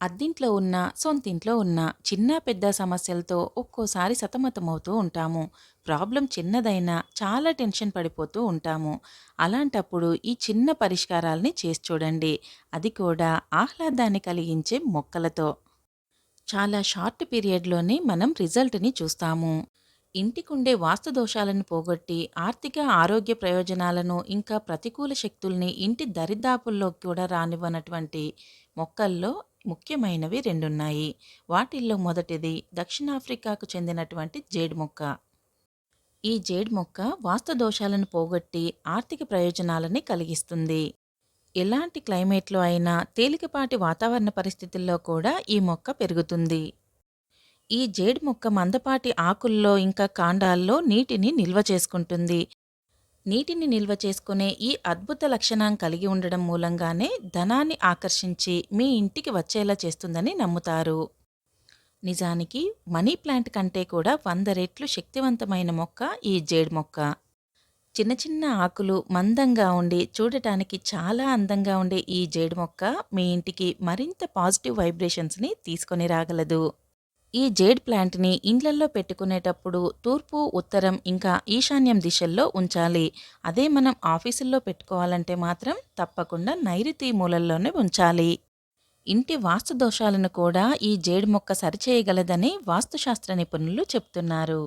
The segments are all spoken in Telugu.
అద్దింట్లో ఉన్న, సొంతింట్లో ఉన్న చిన్న పెద్ద సమస్యలతో ఒక్కోసారి సతమతమవుతూ ఉంటాము. ప్రాబ్లం చిన్నదైనా చాలా టెన్షన్ పడిపోతూ ఉంటాము. అలాంటప్పుడు ఈ చిన్న పరిష్కారాల్ని చేసి చూడండి. అది కూడా ఆహ్లాదాన్ని కలిగించే మొక్కలతో. చాలా షార్ట్ పీరియడ్‌లోనే మనం రిజల్ట్‌ని చూస్తాము. ఇంటికుండే వాస్తు దోషాలను పోగొట్టి, ఆర్థిక, ఆరోగ్య ప్రయోజనాలను, ఇంకా ప్రతికూల శక్తుల్ని ఇంటి దరిదాపుల్లోకి కూడా రానివ్వనటువంటి మొక్కల్లో ముఖ్యమైనవి రెండున్నాయి. వాటిల్లో మొదటిది దక్షిణాఫ్రికాకు చెందినటువంటి జేడు మొక్క. ఈ జేడ్ మొక్క వాస్తు దోషాలను పోగొట్టి ఆర్థిక ప్రయోజనాలని కలిగిస్తుంది. ఎలాంటి క్లైమేట్‌లో అయినా తేలికపాటి వాతావరణ పరిస్థితుల్లో కూడా ఈ మొక్క పెరుగుతుంది. ఈ జేడ్ మొక్క మందపాటి ఆకుల్లో ఇంకా కాండాల్లో నీటిని నిల్వ చేసుకుంటుంది. నీటిని నిల్వ చేసుకునే ఈ అద్భుత లక్షణం కలిగి ఉండడం మూలంగానే ధనాన్ని ఆకర్షించి మీ ఇంటికి వచ్చేలా చేస్తుందని నమ్ముతారు. నిజానికి మనీ ప్లాంట్ కంటే కూడా వంద రెట్లు శక్తివంతమైన మొక్క ఈ జేడ్ మొక్క. చిన్న చిన్న ఆకులు మందంగా ఉండి చూడటానికి చాలా అందంగా ఉండే ఈ జేడు మొక్క మీ ఇంటికి మరింత పాజిటివ్ వైబ్రేషన్స్‌ని తీసుకొని రాగలదు. ఈ జేడ్ ప్లాంట్‌ని ఇండ్లల్లో పెట్టుకునేటప్పుడు తూర్పు, ఉత్తరం ఇంకా ఈశాన్యం దిశల్లో ఉంచాలి. అదే మనం ఆఫీసుల్లో పెట్టుకోవాలంటే మాత్రం తప్పకుండా నైరుతి మూలల్లోనే ఉంచాలి. ఇంటి వాస్తు దోషాలను కూడా ఈ జేడ్ మొక్క సరిచేయగలదని వాస్తుశాస్త్ర నిపుణులు చెప్తున్నారు.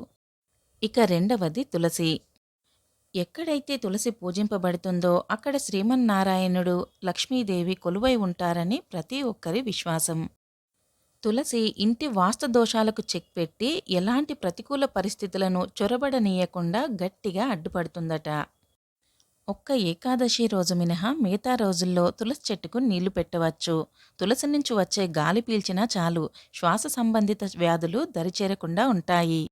ఇక రెండవది తులసి. ఎక్కడైతే తులసి పూజింపబడుతుందో అక్కడ శ్రీమన్నారాయణుడు, లక్ష్మీదేవి కొలువై ఉంటారని ప్రతి ఒక్కరి విశ్వాసం. తులసి ఇంటి వాస్తు దోషాలకు చెక్ పెట్టి ఎలాంటి ప్రతికూల పరిస్థితులను చొరబడనీయకుండా గట్టిగా అడ్డుపడుతుందట. ఒక్క ఏకాదశి రోజు మినహా మిగతా రోజుల్లో తులసి చెట్టుకు నీళ్ళు పెట్టవచ్చు. తులసి నుంచి వచ్చే గాలి పీల్చినా చాలు శ్వాస సంబంధిత వ్యాధులు దరిచేరకుండా ఉంటాయి.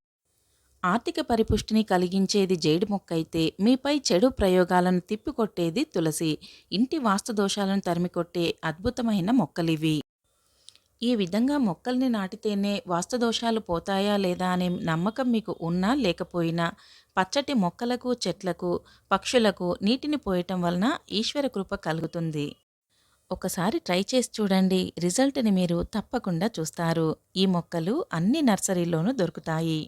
ఆర్థిక పరిపుష్టిని కలిగించేది జేడు మొక్కైతే మీపై చెడు ప్రయోగాలను తిప్పికొట్టేది తులసి. ఇంటి వాస్తు దోషాలను తరిమికొట్టే అద్భుతమైన మొక్కలివి. ఈ విధంగా మొక్కల్ని నాటితేనే వాస్తు దోషాలు పోతాయా లేదా అనే నమ్మకం మీకు ఉన్నా లేకపోయినా పచ్చటి మొక్కలకు, చెట్లకు, పక్షులకు నీటిని పోయటం వలన ఈశ్వర కృప కలుగుతుంది. ఒకసారి ట్రై చేసి చూడండి. రిజల్ట్‌ని మీరు తప్పకుండా చూస్తారు. ఈ మొక్కలు అన్ని నర్సరీలోనూ దొరుకుతాయి.